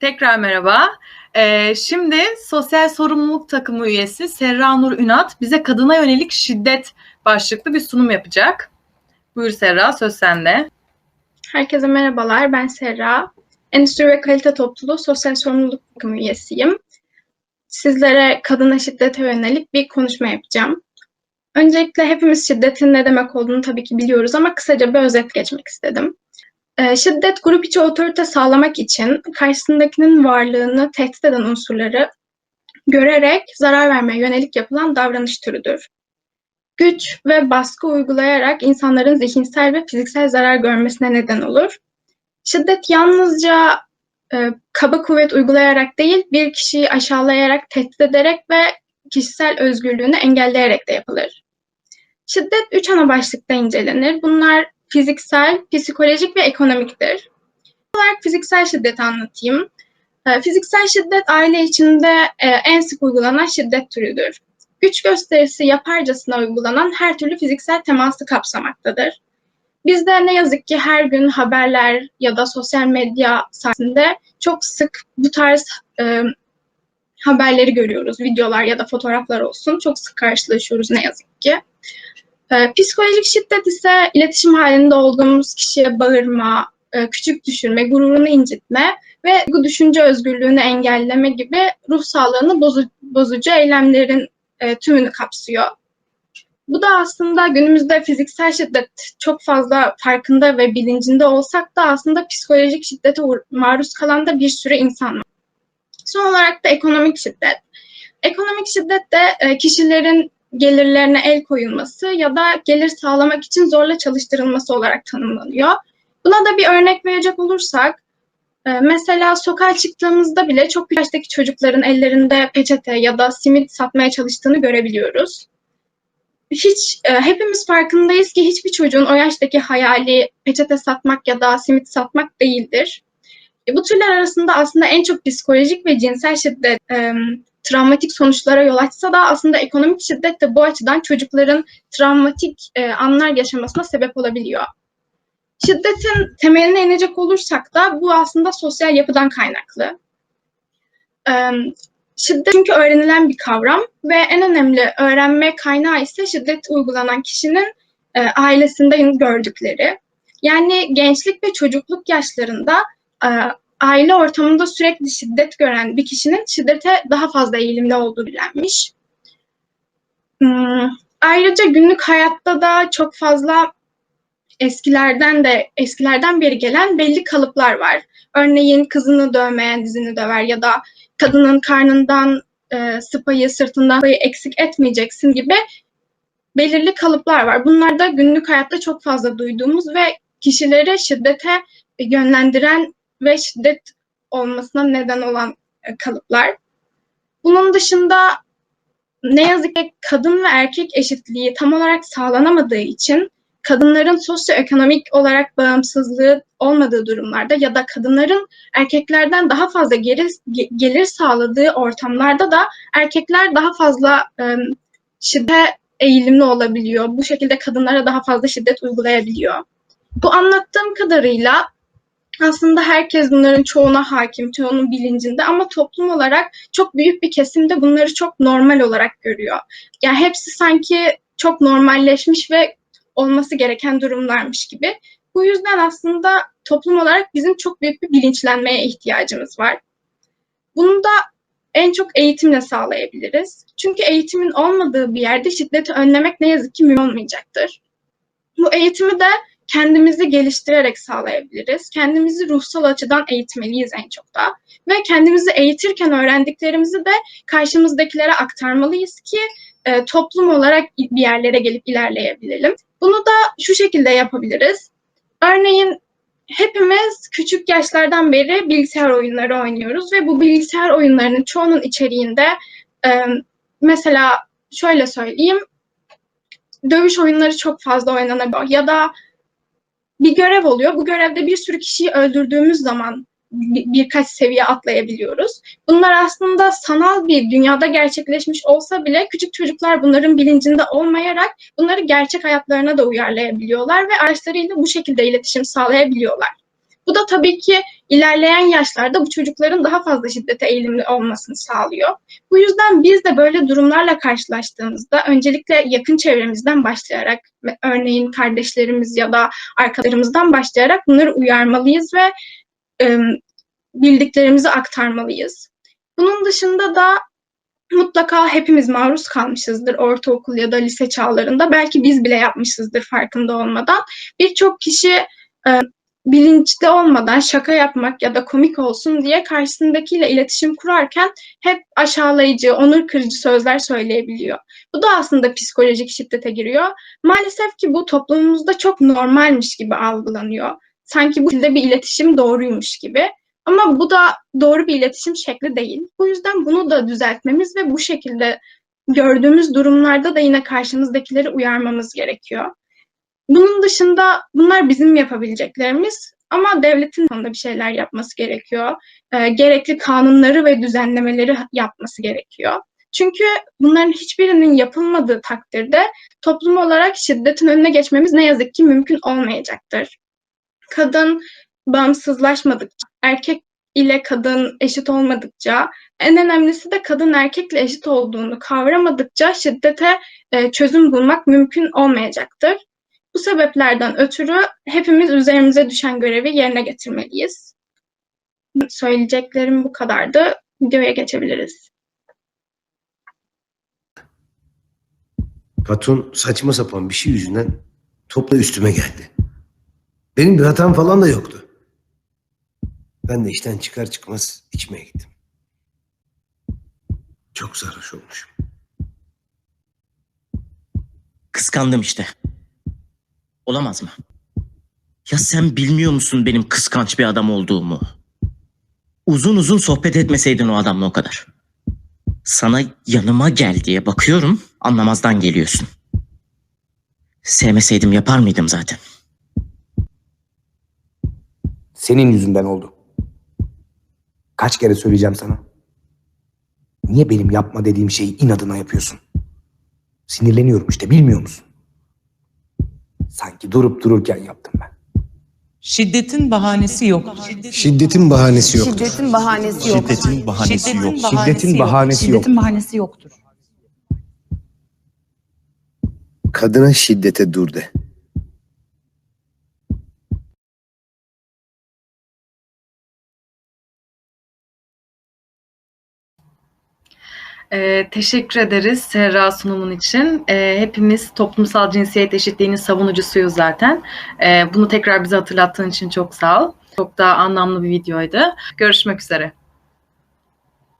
Tekrar merhaba. Ee, şimdi sosyal sorumluluk takımı üyesi Serra Nur Ünat bize kadına yönelik şiddet başlıklı bir sunum yapacak. Buyur Serra, söz sende. Herkese merhabalar, ben Serra. Endüstri ve Kalite Topluluğu Sosyal Sorumluluk Takımı üyesiyim. Sizlere kadına şiddete yönelik bir konuşma yapacağım. Öncelikle hepimiz şiddetin ne demek olduğunu tabii ki biliyoruz ama kısaca bir özet geçmek istedim. Ee, şiddet grup içi otorite sağlamak için karşısındakinin varlığını tehdit eden unsurları görerek zarar vermeye yönelik yapılan davranış türüdür. Güç ve baskı uygulayarak insanların zihinsel ve fiziksel zarar görmesine neden olur. Şiddet yalnızca e, kaba kuvvet uygulayarak değil, bir kişiyi aşağılayarak, tehdit ederek ve kişisel özgürlüğünü engelleyerek de yapılır. Şiddet üç ana başlıkta incelenir. Bunlar fiziksel, psikolojik ve ekonomiktir. olarak fiziksel şiddeti anlatayım. E, fiziksel şiddet aile içinde e, en sık uygulanan şiddet türüdür. Güç gösterisi yaparcasına uygulanan her türlü fiziksel teması kapsamaktadır. Bizde ne yazık ki her gün haberler ya da sosyal medya sayesinde çok sık bu tarz e, haberleri görüyoruz. Videolar ya da fotoğraflar olsun. Çok sık karşılaşıyoruz ne yazık ki. E, psikolojik şiddet ise iletişim halinde olduğumuz kişiye bağırma, e, küçük düşürme, gururunu incitme ve bu düşünce özgürlüğünü engelleme gibi ruh sağlığını bozu, bozucu eylemlerin e, tümünü kapsıyor. Bu da aslında günümüzde fiziksel şiddet çok fazla farkında ve bilincinde olsak da aslında psikolojik şiddete maruz kalan da bir sürü insan var. Son olarak da ekonomik şiddet. Ekonomik şiddet de e, kişilerin gelirlerine el koyulması ya da gelir sağlamak için zorla çalıştırılması olarak tanımlanıyor. Buna da bir örnek verecek olursak, e, mesela sokağa çıktığımızda bile çok yaştaki çocukların ellerinde peçete ya da simit satmaya çalıştığını görebiliyoruz. Hiç e, hepimiz farkındayız ki hiçbir çocuğun o yaştaki hayali peçete satmak ya da simit satmak değildir. E, bu türler arasında aslında en çok psikolojik ve cinsel şiddet travmatik sonuçlara yol açsa da aslında ekonomik şiddet de bu açıdan çocukların travmatik e, anlar yaşamasına sebep olabiliyor. Şiddetin temeline inecek olursak da bu aslında sosyal yapıdan kaynaklı. E, şiddet çünkü öğrenilen bir kavram ve en önemli öğrenme kaynağı ise şiddet uygulanan kişinin e, ailesinde gördükleri. Yani gençlik ve çocukluk yaşlarında e, aile ortamında sürekli şiddet gören bir kişinin şiddete daha fazla eğilimli olduğu bilinmiş. Hmm, ayrıca günlük hayatta da çok fazla eskilerden de eskilerden beri gelen belli kalıplar var. Örneğin kızını dövmeyen dizini döver ya da kadının karnından e, sıpayı, sırtından sıpayı eksik etmeyeceksin gibi belirli kalıplar var. Bunlar da günlük hayatta çok fazla duyduğumuz ve kişileri şiddete yönlendiren ve şiddet olmasına neden olan e, kalıplar. Bunun dışında ne yazık ki kadın ve erkek eşitliği tam olarak sağlanamadığı için kadınların sosyoekonomik olarak bağımsızlığı olmadığı durumlarda ya da kadınların erkeklerden daha fazla gelir, gelir sağladığı ortamlarda da erkekler daha fazla e, şiddet eğilimli olabiliyor. Bu şekilde kadınlara daha fazla şiddet uygulayabiliyor. Bu anlattığım kadarıyla aslında herkes bunların çoğuna hakim, çoğunun bilincinde ama toplum olarak çok büyük bir kesimde bunları çok normal olarak görüyor. Yani hepsi sanki çok normalleşmiş ve olması gereken durumlarmış gibi. Bu yüzden aslında toplum olarak bizim çok büyük bir bilinçlenmeye ihtiyacımız var. Bunu da en çok eğitimle sağlayabiliriz. Çünkü eğitimin olmadığı bir yerde şiddeti önlemek ne yazık ki mümkün olmayacaktır. Bu eğitimi de kendimizi geliştirerek sağlayabiliriz. Kendimizi ruhsal açıdan eğitmeliyiz en çok da. Ve kendimizi eğitirken öğrendiklerimizi de karşımızdakilere aktarmalıyız ki e, toplum olarak bir yerlere gelip ilerleyebilelim. Bunu da şu şekilde yapabiliriz. Örneğin hepimiz küçük yaşlardan beri bilgisayar oyunları oynuyoruz ve bu bilgisayar oyunlarının çoğunun içeriğinde e, mesela şöyle söyleyeyim dövüş oyunları çok fazla oynanabiliyor ya da bir görev oluyor. Bu görevde bir sürü kişiyi öldürdüğümüz zaman bir, birkaç seviye atlayabiliyoruz. Bunlar aslında sanal bir dünyada gerçekleşmiş olsa bile küçük çocuklar bunların bilincinde olmayarak bunları gerçek hayatlarına da uyarlayabiliyorlar ve araçlarıyla bu şekilde iletişim sağlayabiliyorlar. Bu da tabii ki ilerleyen yaşlarda bu çocukların daha fazla şiddete eğilimli olmasını sağlıyor. Bu yüzden biz de böyle durumlarla karşılaştığımızda öncelikle yakın çevremizden başlayarak, örneğin kardeşlerimiz ya da arkadaşlarımızdan başlayarak bunları uyarmalıyız ve e, bildiklerimizi aktarmalıyız. Bunun dışında da mutlaka hepimiz maruz kalmışızdır ortaokul ya da lise çağlarında. Belki biz bile yapmışızdır farkında olmadan. Birçok kişi bilinçli olmadan şaka yapmak ya da komik olsun diye karşısındakiyle iletişim kurarken hep aşağılayıcı, onur kırıcı sözler söyleyebiliyor. Bu da aslında psikolojik şiddete giriyor. Maalesef ki bu toplumumuzda çok normalmiş gibi algılanıyor. Sanki bu şekilde bir iletişim doğruymuş gibi. Ama bu da doğru bir iletişim şekli değil. Bu yüzden bunu da düzeltmemiz ve bu şekilde gördüğümüz durumlarda da yine karşımızdakileri uyarmamız gerekiyor. Bunun dışında bunlar bizim yapabileceklerimiz ama devletin konuda bir şeyler yapması gerekiyor. E, gerekli kanunları ve düzenlemeleri yapması gerekiyor. Çünkü bunların hiçbirinin yapılmadığı takdirde toplum olarak şiddetin önüne geçmemiz ne yazık ki mümkün olmayacaktır. Kadın bağımsızlaşmadıkça, erkek ile kadın eşit olmadıkça, en önemlisi de kadın erkekle eşit olduğunu kavramadıkça şiddete e, çözüm bulmak mümkün olmayacaktır. Bu sebeplerden ötürü hepimiz üzerimize düşen görevi yerine getirmeliyiz. Söyleyeceklerim bu kadardı. Videoya geçebiliriz. Patron saçma sapan bir şey yüzünden topla üstüme geldi. Benim bir hatam falan da yoktu. Ben de işten çıkar çıkmaz içmeye gittim. Çok sarhoş olmuşum. Kıskandım işte. Olamaz mı? Ya sen bilmiyor musun benim kıskanç bir adam olduğumu? Uzun uzun sohbet etmeseydin o adamla o kadar. Sana yanıma gel diye bakıyorum, anlamazdan geliyorsun. Sevmeseydim yapar mıydım zaten? Senin yüzünden oldu. Kaç kere söyleyeceğim sana? Niye benim yapma dediğim şeyi inadına yapıyorsun? Sinirleniyorum işte bilmiyor musun? Sanki durup dururken yaptım ben. Şiddetin bahanesi yok. Şiddetin bahanesi yok. Şiddetin bahanesi yok. Şiddetin bahanesi yok. Şiddetin bahanesi yok. Şiddetin bahanesi yoktur. Kadına şiddete dur de. Ee, teşekkür ederiz Serra sunumun için. Ee, hepimiz toplumsal cinsiyet eşitliğinin savunucusuyuz zaten. Ee, bunu tekrar bize hatırlattığın için çok sağ ol. Çok daha anlamlı bir videoydu. Görüşmek üzere.